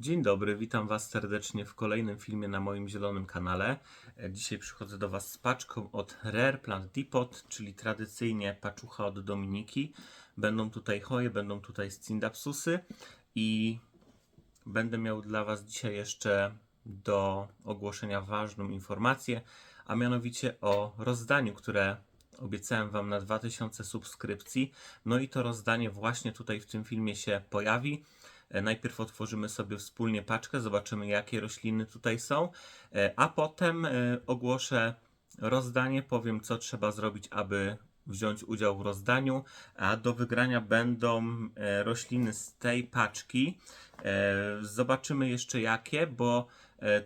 Dzień dobry, witam Was serdecznie w kolejnym filmie na moim zielonym kanale. E, Dzisiaj przychodzę do Was z paczką od Rare Plant Depot, czyli tradycyjnie paczucha od Dominiki. Będą tutaj choje, będą tutaj scindapsusy i będę miał dla Was dzisiaj jeszcze do ogłoszenia ważną informację, a mianowicie o rozdaniu, które obiecałem Wam na 2000 subskrypcji. No i to rozdanie właśnie tutaj w tym filmie się pojawi. E, Najpierw otworzymy sobie wspólnie paczkę, zobaczymy jakie rośliny tutaj są, e, a potem e, ogłoszę rozdanie, powiem co trzeba zrobić, aby wziąć udział w rozdaniu, a do wygrania będą rośliny z tej paczki. Zobaczymy jeszcze jakie, bo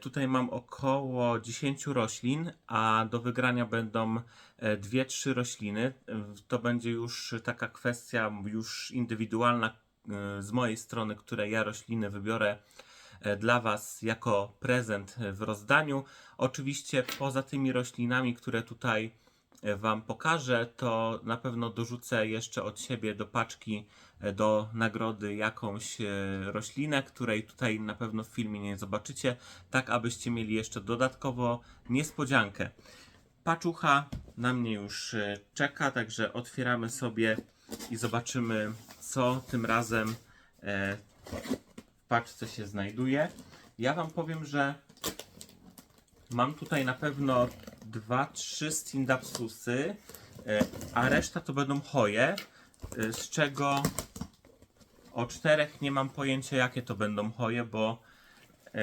tutaj mam około 10 roślin, a do wygrania będą 2-3 rośliny. To będzie już taka kwestia już indywidualna z mojej strony, które ja rośliny wybiorę e, dla Was jako prezent w rozdaniu. Oczywiście poza tymi roślinami, które tutaj e, Wam pokażę, to na pewno dorzucę jeszcze od siebie do paczki do nagrody jakąś roślinę, której tutaj na pewno w filmie nie zobaczycie, tak abyście mieli jeszcze dodatkowo niespodziankę. Paczucha na mnie już czeka, także otwieramy sobie i zobaczymy, co tym razem e, w paczce się znajduje. Ja Wam powiem, że mam tutaj na pewno dwa, trzy Stindapsusy, e, a reszta to będą choje, e, z czego o czterech nie mam pojęcia jakie to będą choje, bo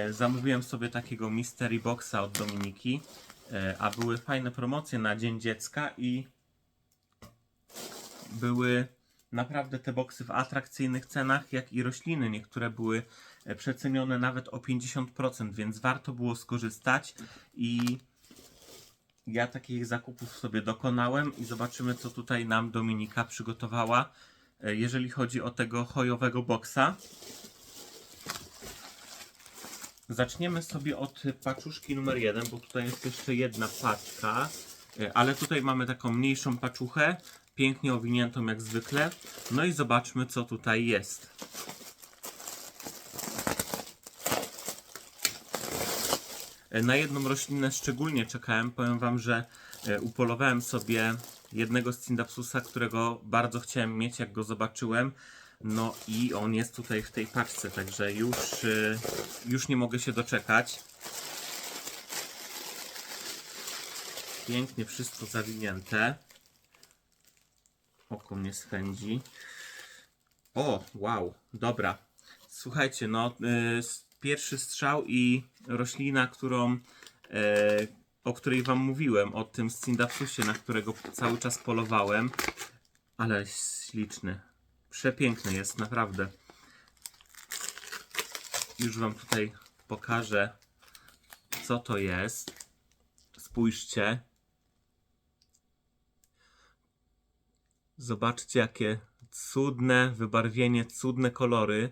zamówiłem sobie takiego Mystery Boxa od Dominiki, a były fajne promocje na Dzień Dziecka i były naprawdę te boksy w atrakcyjnych cenach, jak i rośliny. Niektóre były e, przecenione nawet o 50%, więc warto było skorzystać i ja takich zakupów sobie dokonałem i zobaczymy co tutaj nam Dominika przygotowała, e, jeżeli chodzi o tego hojowego boksa. Zaczniemy sobie od paczuszki numer jeden, bo tutaj jest jeszcze jedna paczka, e, ale tutaj mamy taką mniejszą paczuchę, pięknie owiniętą jak zwykle. No i zobaczmy co tutaj jest. E, Na jedną roślinę szczególnie czekałem. Powiem Wam, że e, upolowałem sobie jednego Scindapsusa, którego bardzo chciałem mieć, jak go zobaczyłem. No i on jest tutaj w tej paczce, także już, e, już nie mogę się doczekać. Pięknie wszystko zawinięte. Oko mnie swędzi. O, wow, dobra. Słuchajcie, no, y, pierwszy strzał i roślina, którą, e, o której Wam mówiłem, o tym Scindapsusie, na którego cały czas polowałem. Ale śliczny. Przepiękny jest, naprawdę. Już Wam tutaj pokażę, co to jest. Spójrzcie. Zobaczcie, jakie cudne wybarwienie, cudne kolory.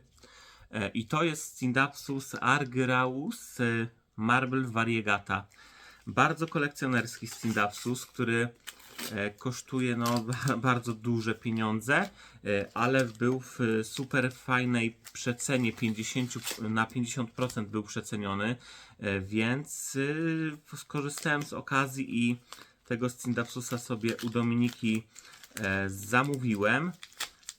E, I to jest Scindapsus argyraus e, Marble Variegata. Bardzo kolekcjonerski Scindapsus, który e, kosztuje no, bardzo duże pieniądze, ale był w super fajnej przecenie 50, na 50% był przeceniony, więc skorzystałem z okazji i tego Scindapsusa sobie u Dominiki zamówiłem.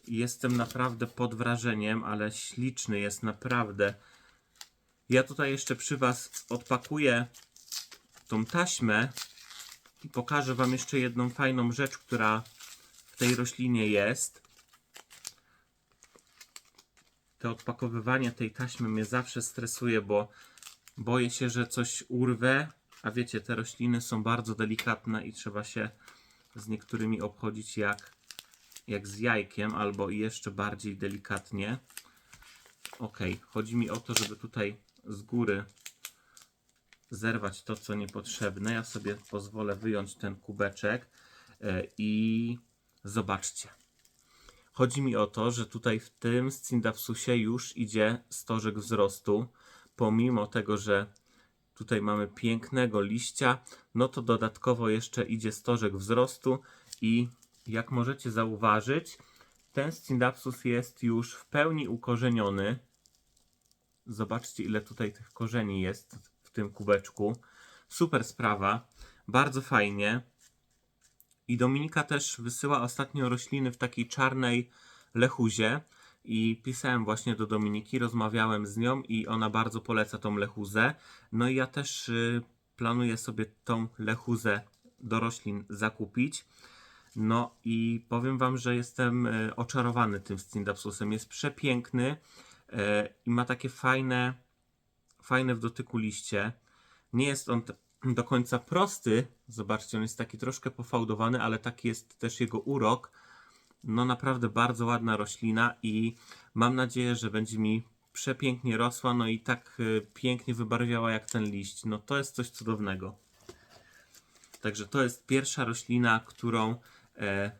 Jestem naprawdę pod wrażeniem, ale śliczny jest naprawdę. Ja tutaj jeszcze przy Was odpakuję tą taśmę i pokażę Wam jeszcze jedną fajną rzecz, która w tej roślinie jest. To odpakowywanie tej taśmy mnie zawsze stresuje, bo boję się, że coś urwę. A wiecie, te rośliny są bardzo delikatne i trzeba się z niektórymi obchodzić jak, jak z jajkiem, albo jeszcze bardziej delikatnie. Ok, chodzi mi o to, żeby tutaj z góry zerwać to, co niepotrzebne. Ja sobie pozwolę wyjąć ten kubeczek e, i zobaczcie. Chodzi mi o to, że tutaj w tym Scindapsusie już idzie stożek wzrostu, pomimo tego, że tutaj mamy pięknego liścia, no to dodatkowo jeszcze idzie stożek wzrostu i jak możecie zauważyć, ten Scindapsus jest już w pełni ukorzeniony. Zobaczcie, ile tutaj tych korzeni jest w tym kubeczku. Super sprawa. Bardzo fajnie. I Dominika też wysyła ostatnio rośliny w takiej czarnej lechuzie. I pisałem właśnie do Dominiki, rozmawiałem z nią i ona bardzo poleca tą lechuzę. No i ja też y, planuję sobie tą lechuzę do roślin zakupić. No i powiem Wam, że jestem y, oczarowany tym Scindapsusem. Jest przepiękny y, i ma takie fajne, fajne w dotyku liście. Nie jest on do końca prosty. Zobaczcie, on jest taki troszkę pofałdowany, ale taki jest też jego urok. No naprawdę bardzo ładna roślina i mam nadzieję, że będzie mi przepięknie rosła, no i tak y, pięknie wybarwiała jak ten liść. No to jest coś cudownego. Także to jest pierwsza roślina, którą e,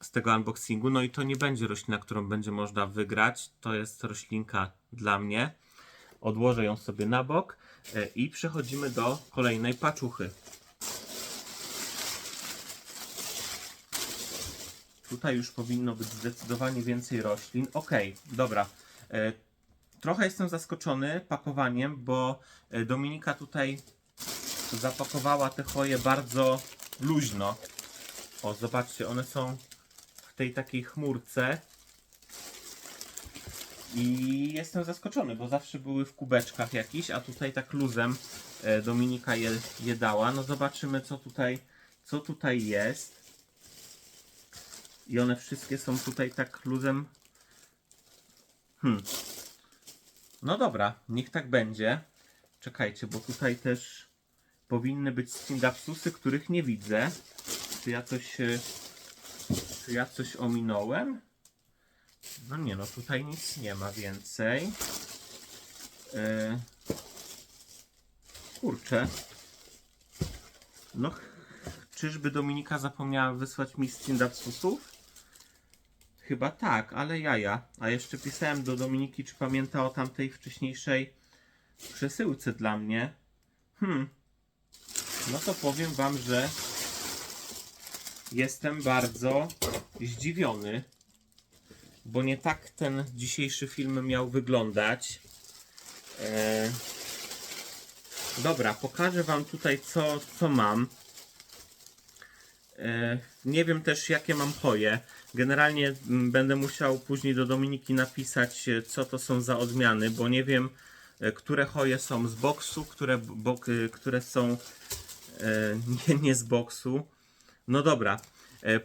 z tego unboxingu. No i to nie będzie roślina, którą będzie można wygrać. To jest roślinka dla mnie. Odłożę ją sobie na bok e, i przechodzimy do kolejnej paczuchy. Tutaj już powinno być zdecydowanie więcej roślin. Ok, dobra. E, trochę jestem zaskoczony pakowaniem, bo e, Dominika tutaj zapakowała te choje bardzo luźno. O, zobaczcie, one są w tej takiej chmurce. I jestem zaskoczony, bo zawsze były w kubeczkach jakiś, a tutaj tak luzem e, Dominika je, je dała. No zobaczymy, co tutaj, co tutaj jest. I one wszystkie są tutaj tak luzem. Hmm. No dobra, niech tak będzie. Czekajcie, bo tutaj też powinny być Scindapsusy, których nie widzę. Czy ja coś, e, czy ja coś ominąłem? No nie, no tutaj nic nie ma więcej. E, kurczę. No, czyżby Dominika zapomniała wysłać mi Scindapsusów? Chyba tak, ale jaja. A jeszcze pisałem do Dominiki, czy pamięta o tamtej wcześniejszej przesyłce dla mnie. Hmm. No to powiem Wam, że jestem bardzo zdziwiony, bo nie tak ten dzisiejszy film miał wyglądać. E... Dobra, pokażę Wam tutaj, co, co mam. E, Nie wiem też, jakie mam choje. Generalnie mm, będę musiał później do Dominiki napisać, e, co to są za odmiany, bo nie wiem, e, które choje są z boksu, które, e, które są nie, nie z boksu. No dobra,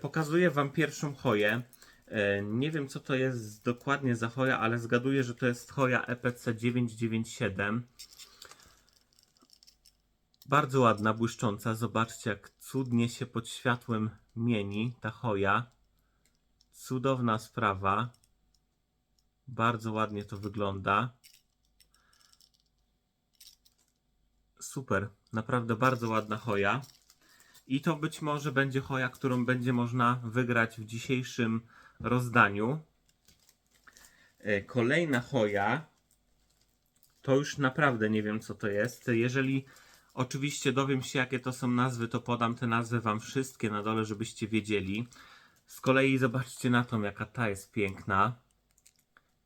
pokazuję Wam pierwszą choję. E, Nie wiem, co to jest dokładnie za choja, ale zgaduję, że to jest choja E EPC 997. Bardzo ładna, błyszcząca. Zobaczcie, jak cudnie się pod światłem mieni ta choja. Cudowna sprawa. Bardzo ładnie to wygląda. Super, naprawdę bardzo ładna choja. I to być może będzie choja, którą będzie można wygrać w dzisiejszym rozdaniu. E, Kolejna choja to już naprawdę nie wiem co to jest. Jeżeli oczywiście dowiem się jakie to są nazwy, to podam te nazwy wam wszystkie na dole, żebyście wiedzieli. Z kolei zobaczcie na tą, jaka ta jest piękna.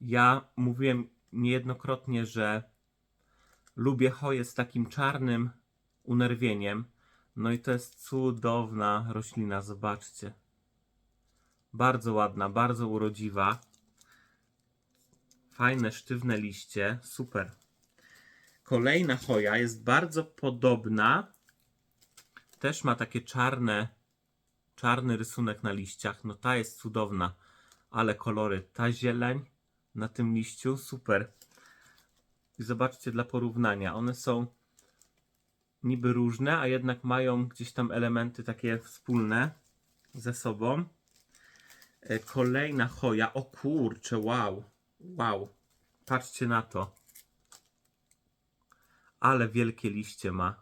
Ja mówiłem niejednokrotnie, że lubię choję z takim czarnym unerwieniem. No i to jest cudowna roślina, zobaczcie. Bardzo ładna, bardzo urodziwa. Fajne, sztywne liście, super. Kolejna choja jest bardzo podobna. Też ma takie czarne, czarny rysunek na liściach. No ta jest cudowna, ale kolory. Ta zieleń na tym liściu, super. I zobaczcie dla porównania. One są niby różne, a jednak mają gdzieś tam elementy takie wspólne ze sobą. E, Kolejna choja. O kurczę, wow. Wow. Patrzcie na to. Ale wielkie liście ma.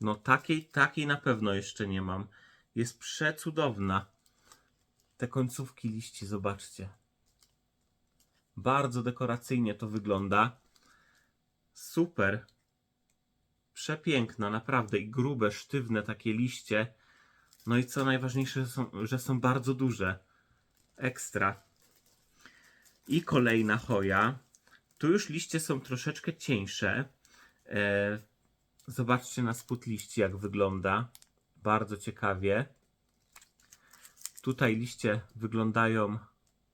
No takiej, takiej na pewno jeszcze nie mam. Jest przecudowna. Te końcówki liści, zobaczcie. Bardzo dekoracyjnie to wygląda. Super. Przepiękna, naprawdę. I grube, sztywne takie liście. No i co najważniejsze, że są, że są bardzo duże. Ekstra. I kolejna choja. Tu już liście są troszeczkę cieńsze. E, zobaczcie na spód liści, jak wygląda. Bardzo ciekawie. Tutaj liście wyglądają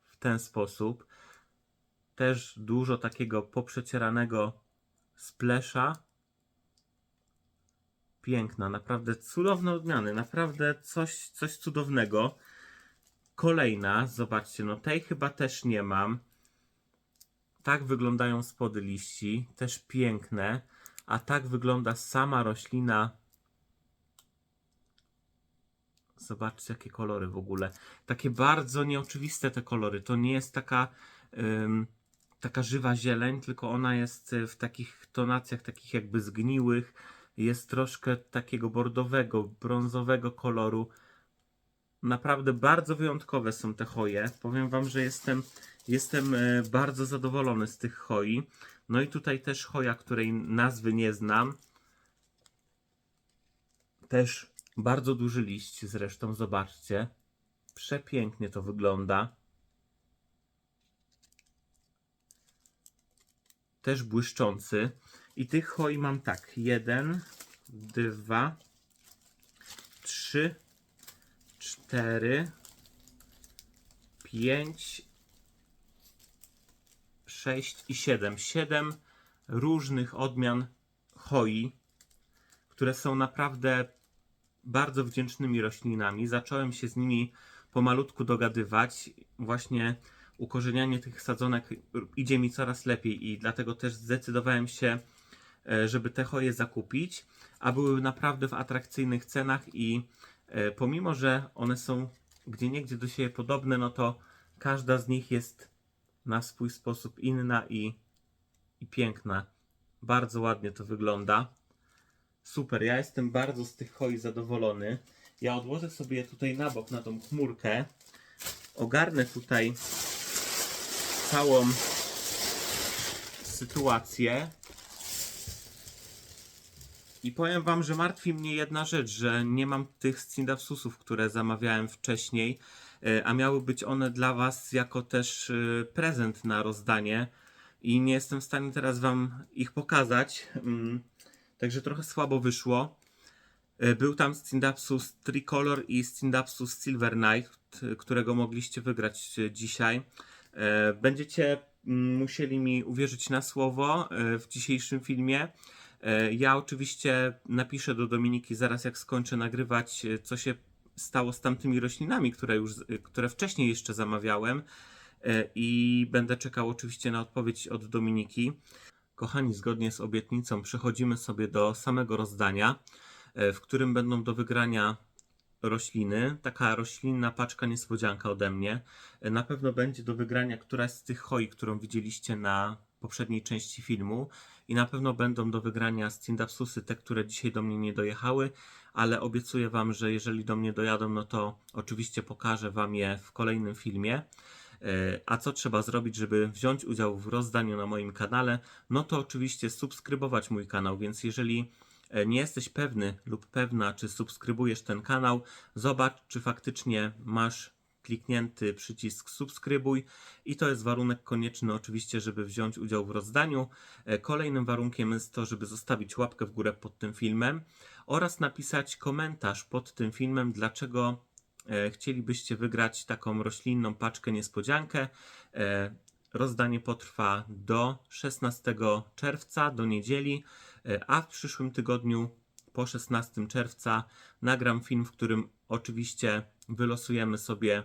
w ten sposób. Też dużo takiego poprzecieranego splesza. Piękna, naprawdę cudowne odmiany, naprawdę coś, coś cudownego. Kolejna, zobaczcie, no tej chyba też nie mam. Tak wyglądają spody liści, też piękne, a tak wygląda sama roślina. Zobaczcie, jakie kolory w ogóle. Takie bardzo nieoczywiste te kolory. To nie jest taka, ym, taka żywa zieleń, tylko ona jest y, w takich tonacjach, takich jakby zgniłych. Jest troszkę takiego bordowego, brązowego koloru. Naprawdę bardzo wyjątkowe są te choje. Powiem Wam, że jestem, jestem e, bardzo zadowolony z tych choi. No i tutaj też choja, której nazwy nie znam. Też bardzo duży liść zresztą, zobaczcie. Przepięknie to wygląda. Też błyszczący. I tych choi mam tak. Jeden, dwa, trzy, cztery, pięć, sześć i siedem. Siedem różnych odmian choi, które są naprawdę bardzo wdzięcznymi roślinami. Zacząłem się z nimi pomalutku dogadywać. Właśnie ukorzenianie tych sadzonek idzie mi coraz lepiej i dlatego też zdecydowałem się, e, żeby te choje zakupić, a były naprawdę w atrakcyjnych cenach i e, pomimo, że one są gdzie niegdzie do siebie podobne, no to każda z nich jest na swój sposób inna i, i piękna. Bardzo ładnie to wygląda. Super, ja jestem bardzo z tych choi zadowolony. Ja odłożę sobie tutaj na bok, na tą chmurkę. Ogarnę tutaj całą sytuację. I powiem Wam, że martwi mnie jedna rzecz, że nie mam tych Scindapsusów, które zamawiałem wcześniej, a miały być one dla Was jako też e, prezent na rozdanie. I nie jestem w stanie teraz Wam ich pokazać. Mm, Także trochę słabo wyszło. E, Był tam Scindapsus Tricolor i Scindapsus Silver Knight, którego mogliście wygrać e, dzisiaj. E, Będziecie mm, musieli mi uwierzyć na słowo e, w dzisiejszym filmie. E, Ja oczywiście napiszę do Dominiki zaraz jak skończę nagrywać, e, co się stało z tamtymi roślinami, które już, e, które wcześniej jeszcze zamawiałem. E, I będę czekał oczywiście na odpowiedź od Dominiki. Kochani, zgodnie z obietnicą przechodzimy sobie do samego rozdania, e, w którym będą do wygrania rośliny. Taka roślinna paczka niespodzianka ode mnie. E, Na pewno będzie do wygrania któraś z tych choi, którą widzieliście na poprzedniej części filmu. I na pewno będą do wygrania Scindapsusy, te, które dzisiaj do mnie nie dojechały, ale obiecuję Wam, że jeżeli do mnie dojadą, no to oczywiście pokażę Wam je w kolejnym filmie. E, A co trzeba zrobić, żeby wziąć udział w rozdaniu na moim kanale? No to oczywiście subskrybować mój kanał, więc jeżeli e, nie jesteś pewny lub pewna, czy subskrybujesz ten kanał, zobacz, czy faktycznie masz kliknięty przycisk subskrybuj i to jest warunek konieczny oczywiście, żeby wziąć udział w rozdaniu. E, Kolejnym warunkiem jest to, żeby zostawić łapkę w górę pod tym filmem oraz napisać komentarz pod tym filmem, dlaczego e, chcielibyście wygrać taką roślinną paczkę niespodziankę. E, Rozdanie potrwa do 16 czerwca, do niedzieli, a w przyszłym tygodniu po 16 czerwca nagram film, w którym oczywiście wylosujemy sobie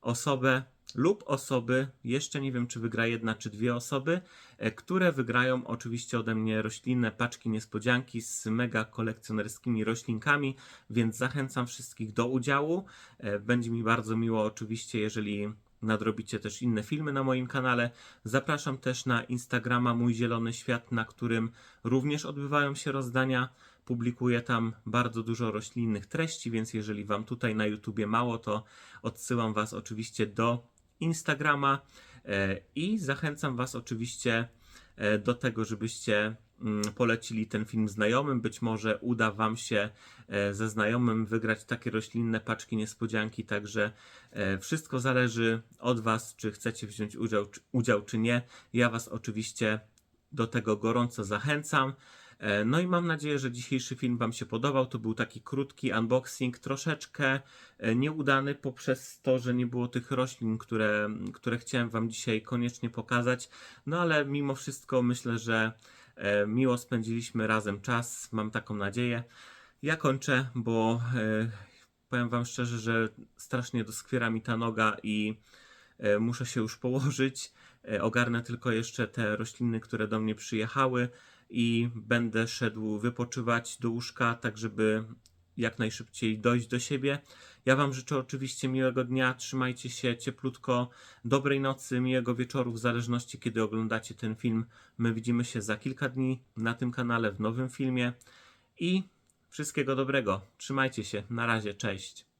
osobę lub osoby, jeszcze nie wiem czy wygra jedna czy dwie osoby, e, które wygrają oczywiście ode mnie roślinne paczki niespodzianki z mega kolekcjonerskimi roślinkami, więc zachęcam wszystkich do udziału. E, Będzie mi bardzo miło oczywiście, jeżeli nadrobicie też inne filmy na moim kanale. Zapraszam też na Instagrama Mój Zielony Świat, na którym również odbywają się rozdania. Publikuję tam bardzo dużo roślinnych treści, więc jeżeli Wam tutaj na YouTubie mało, to odsyłam Was oczywiście do Instagrama e, i zachęcam Was oczywiście e, do tego, żebyście mm, polecili ten film znajomym. Być może uda Wam się e, ze znajomym wygrać takie roślinne paczki niespodzianki, także wszystko zależy od Was, czy chcecie wziąć udział, udział czy nie. Ja Was oczywiście do tego gorąco zachęcam. E, No i mam nadzieję, że dzisiejszy film Wam się podobał. To był taki krótki unboxing, troszeczkę e, nieudany poprzez to, że nie było tych roślin, które, które chciałem Wam dzisiaj koniecznie pokazać. No ale mimo wszystko myślę, że e, miło spędziliśmy razem czas. Mam taką nadzieję. Ja kończę, bo powiem Wam szczerze, że strasznie doskwiera mi ta noga i muszę się już położyć. Ogarnę tylko jeszcze te rośliny, które do mnie przyjechały i będę szedł wypoczywać do łóżka, tak żeby jak najszybciej dojść do siebie. Ja Wam życzę oczywiście miłego dnia, trzymajcie się cieplutko, dobrej nocy, miłego wieczoru, w zależności kiedy oglądacie ten film. My widzimy się za kilka dni na tym kanale w nowym filmie i wszystkiego dobrego. Trzymajcie się, na razie, cześć.